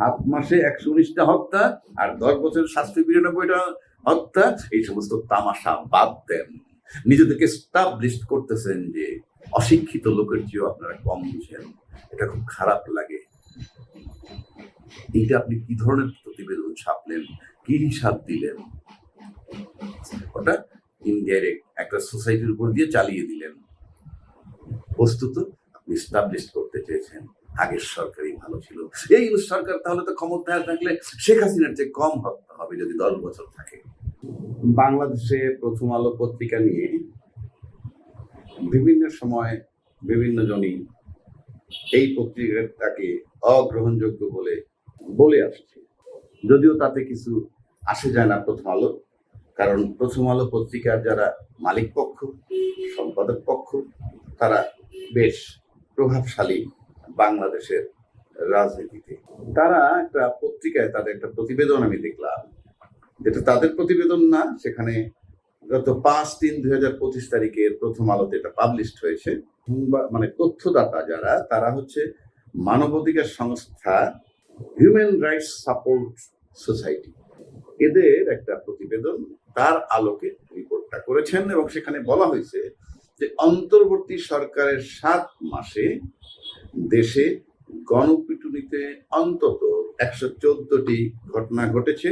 সাত মাসে একশো উনিশটা হত্যা আর দশ বছর সাতশো বিরানব্বইটা হত্যা, এই সমস্ত তামাশা বাদ দেন। নিজেদেরকে স্টাবলিশ করতেছেন যে অশিক্ষিত লোকের চেয়েও আপনারা কম বুঝেন। এটা খুব খারাপ লাগে। এইটা আপনি কি ধরনের প্রতিবেদন ছাপলেন? কি হিসাব দিলেন? ওটা ইনডাইরেক্ট একটা সোসাইটির উপর দিয়ে চালিয়ে দিলেন। বস্তুত আপনি স্টাবলিশ করতে চেয়েছেন। আগের সরকারই ভালো ছিল। এই সরকার তাহলে তো ক্ষমতায় থাকলে শেখ হাসিনার চেয়ে কম হত্যা হবে যদি দশ বছর থাকে। বাংলাদেশে প্রথম আলো পত্রিকা নিয়ে বিভিন্ন সময় বিভিন্ন জনই এই পত্রিকাটাকে অগ্রহণযোগ্য বলে বলে আসছে। যদিও তাতে কিছু আসে যায় না প্রথম আলো, কারণ প্রথম আলো পত্রিকার যারা মালিক পক্ষ, সম্পাদক পক্ষ, তারা বেশ প্রভাবশালী বাংলাদেশের রাজনীতিতে। তারা একটা পত্রিকায় তাদের একটা প্রতিবেদন আমি দেখলাম, যেটা তাদের প্রতিবেদন না, সেখানে গত পাঁচ তিন দুই হাজার পঁচিশ তারিখের প্রথম আলোতে এটা পাবলিশড হয়েছে। মানে তথ্যদাতা যারা, তারা হচ্ছে মানবাধিকার সংস্থা হিউম্যান রাইটস সাপোর্ট সোসাইটি এদের একটা প্রতিবেদন তার আলোকে রিপোর্টটা করেছেন এবং সেখানে বলা হয়েছে যে অন্তর্বর্তী সরকারের সাত মাসে দেশে গণপিটুনিতে অন্তত একশো চোদ্দটি ঘটনা ঘটেছে।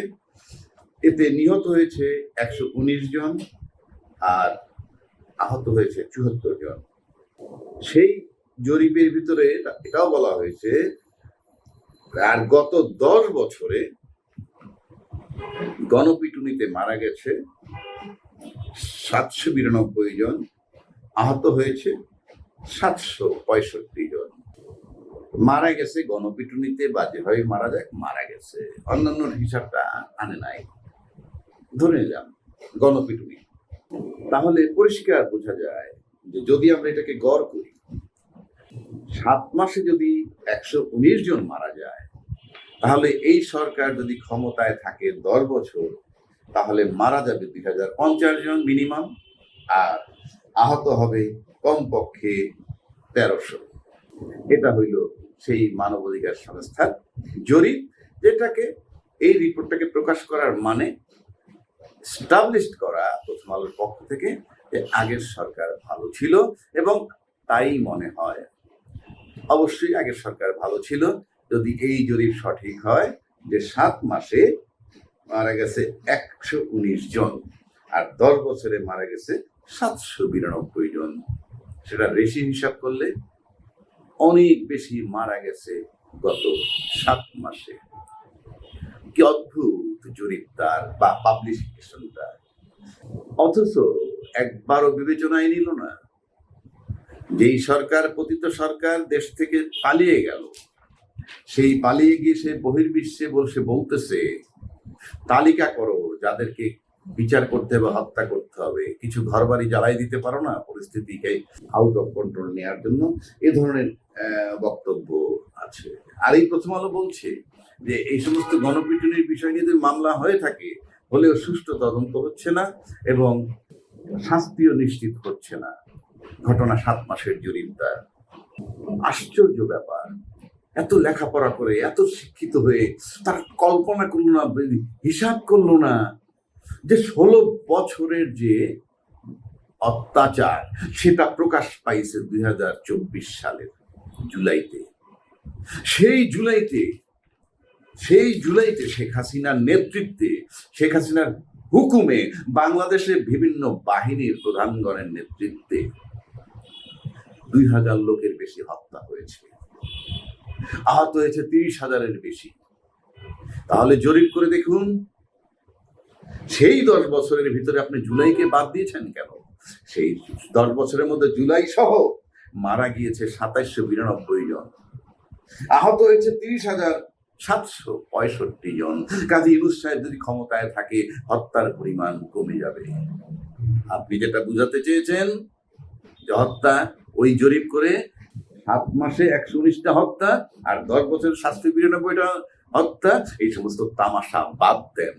এতে নিহত হয়েছে একশো উনিশ জন আর আহত হয়েছে চুয়াত্তর জন। সেই জরিপের ভিতরে এটা- এটাও বলা হয়েছে, আর গত দশ বছরে গণপিটুনিতে মারা গেছে সাতশো বিরানব্বই জন, আহত হয়েছে সাতশো পঁয়ষট্টি জন। মারা গেছে, গণপিটুনিতে বা যেভাবে মারা যায় মারা গেছে। অন্যান্য হিসাবটা আনে নাই। ধরে নিলাম, গণপিটুনি। তাহলে পরিষ্কার বোঝা যায় যে যদি আমরা এটাকে গড় করি, সাত মাসে যদি একশো উনিশ জন মারা যায়, তাহলে এই সরকার যদি ক্ষমতায় থাকে দশ বছর, তাহলে মারা যাবে দুই হাজার পঞ্চাশ জন মিনিমাম, আর আহত হবে কমপক্ষে তেরোশো। এটা হইল সেই মানবাধিকার সংস্থার জরিপ, যেটাকে এই রিপোর্টটাকে প্রকাশ করার মানে স্টাবলিশ করা প্রথম আলোর পক্ষ থেকে যে আগের সরকার ভালো ছিল এবং তাই মনে হয় অবশ্যই আগের সরকার ভালো ছিল। যদি এই জরিপ সঠিক হয় যে সাত মাসে মারা গেছে একশো উনিশ জন আর দশ বছরে মারা গেছে সাতশো বিরানব্বই জন। সেটা রেশি হিসাব করলে অনেক বেশি মারা গেছে গত সাত মাসে। কি অদ্ভুত জরিপ তার বা পাবলিকেশনটা অথচ একবারও বিবেচনায় নিল না। যেই সরকার, পতিত সরকার দেশ থেকে পালিয়ে গেল, সেই পালিয়ে গিয়ে সে বহির্বিশ্বে বসে বলতেছে, তালিকা করো যাদেরকে বিচার করতে হবে হত্যা করতে হবে। কিছু ঘরবাড়ি জ্বালাই দিতে পারো না, পরিস্থিতিকে আউট অফ কন্ট্রোল নেওয়ার জন্য এ ধরনের বক্তব্য আছে। আর এই প্রথম আলো বলছে যে এই সমস্ত গণপিটুনির বিষয় নিয়ে যদি মামলা হয়ে থাকে, হলেও সুষ্ঠু তদন্ত হচ্ছে না এবং শাস্তিও নিশ্চিত হচ্ছে না। ঘটনা সাত মাসের তার আশ্চর্য ব্যাপার। এত লেখাপড়া করে, এত শিক্ষিত হয়ে তার কল্পনা করল না, হিসাব করল না। যে ষোলো বছরের যে অত্যাচার, সেটা প্রকাশ পাইছে দুই হাজার চব্বিশ সালের জুলাইতে। সেই জুলাইতে সেই জুলাইতে শেখ হাসিনার নেতৃত্বে, শেখ হাসিনার হুকুমে বাংলাদেশের বিভিন্ন বাহিনীর প্রধানগণের নেতৃত্বে দুই হাজার লোকের বেশি হত্যা হয়েছে। আহত হয়েছে তিরিশ হাজারের বেশি। তাহলে জরিপ করে দেখুন সেই দশ বছরের ভিতরে আপনি জুলাইকে বাদ দিয়েছেন কেন? সেই দশ বছরের মধ্যে জুলাই সহ মারা গিয়েছে সাতাইশশো বিরানব্বই জন। আহত হয়েছে তিরিশ হাজার সাতশো পঁয়ষট্টি জন। কাজী ইউনুস সাহেব যদি ক্ষমতায় থাকে, হত্যার পরিমাণ কমে যাবে। আপনি যেটা বুঝাতে চেয়েছেন, যে হত্যা ওই জরিপ করে সাত মাসে একশো উনিশটা হত্যা আর দশ বছর সাতশো বিরানব্বইটা হত্যা, এই সমস্ত তামাশা বাদ দেন।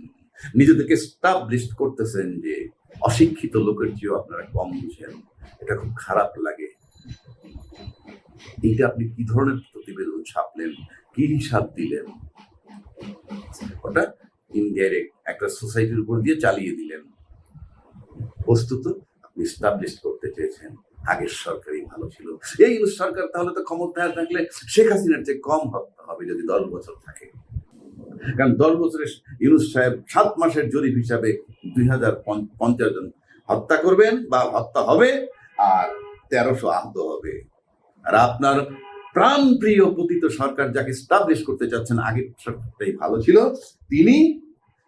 নিজেদেরকে স্টাবলিশ করতেছেন যে অশিক্ষিত লোকের চেয়েও আপনারা কম বুঝেন। এটা খুব খারাপ লাগে। এইটা আপনি কি ধরনের প্রতিবেদন ছাপলেন? কি হিসাব দিলেন? ওটা ইনডাইরেক্ট একটা সোসাইটির উপর দিয়ে চালিয়ে দিলেন। বস্তুত আপনি স্টাবলিশ করতে চেয়েছেন। আগের সরকারই ভালো ছিল। এই সরকার তাহলে তো ক্ষমতায় থাকলে শেখ হাসিনার চেয়ে কম হবে যদি দশ বছর থাকে। কারণ দশ বছরের ইউনুস সাহেব সাত মাসের জরিপ হিসাবে দুই হাজার পঞ্চাশ জন হত্যা করবেন বা হত্যা হবে আর তেরোশো আহত হবে। আর আপনার প্রাণ প্রিয় পতিত সরকার যাকে স্টাবলিশ করতে চাচ্ছেন আগের সরকারটাই ভালো ছিল, তিনি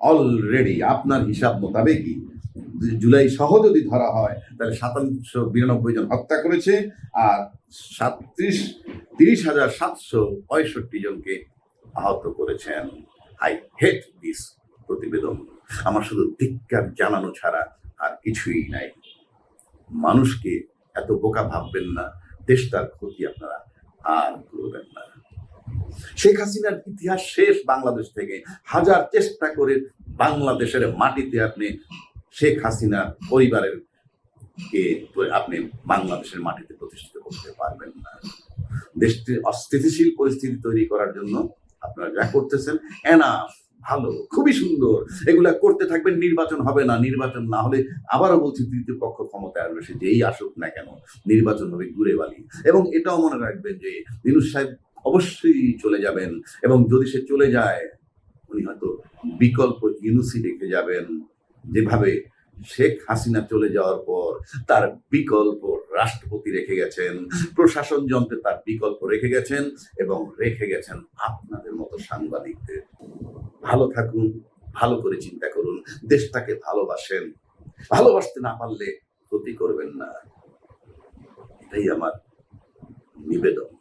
অলরেডি আপনার হিসাব মোতাবেকই জুলাই সহ যদি ধরা হয়, তাহলে সাতাংশ বিরানব্বই জন হত্যা করেছে আর সাতত্রিশ, তিরিশ হাজার সাতশো পঁয়ষট্টি জনকে আহত করেছেন। আই হেট দিস প্রতিবেদন। আমার শুধু ধিক্কার জানানো ছাড়া আর কিছুই নাই। মানুষকে এত বোকা ভাববেন না দেশটার ক্ষতি আপনারা আর করবেন না। শেখ হাসিনার ইতিহাস শেষ বাংলাদেশ থেকে। হাজার চেষ্টা করে বাংলাদেশের মাটিতে আপনি শেখ হাসিনার পরিবারের কে আপনি বাংলাদেশের মাটিতে প্রতিষ্ঠিত করতে পারবেন না। দেশটির অস্থিতিশীল পরিস্থিতি তৈরি করার জন্য আপনারা যা করতেছেন এনাফ ভালো, খুবই সুন্দর। এগুলা করতে থাকবেন, নির্বাচন হবে না, নির্বাচন না হলে আবারও বলছি তৃতীয় পক্ষ ক্ষমতায় আসবে, সে যেই আসুক না কেন, নির্বাচন হবে ঘুরে বালি। এবং এটাও মনে রাখবেন যে দিনুস সাহেব অবশ্যই চলে যাবেন, এবং যদি সে চলে যায়, উনি হয়তো বিকল্প ইউনুসি রেখে যাবেন, যেভাবে শেখ হাসিনা চলে যাওয়ার পর তার বিকল্প রাষ্ট্রপতি রেখে গেছেন, প্রশাসন যন্ত্রে তার বিকল্প রেখে গেছেন এবং রেখে গেছেন আপনাদের মতো সাংবাদিকদের। ভালো থাকুন, ভালো করে চিন্তা করুন, দেশটাকে ভালোবাসেন। ভালোবাসতে না পারলে ক্ষতি করবেন না। এটাই আমার নিবেদন।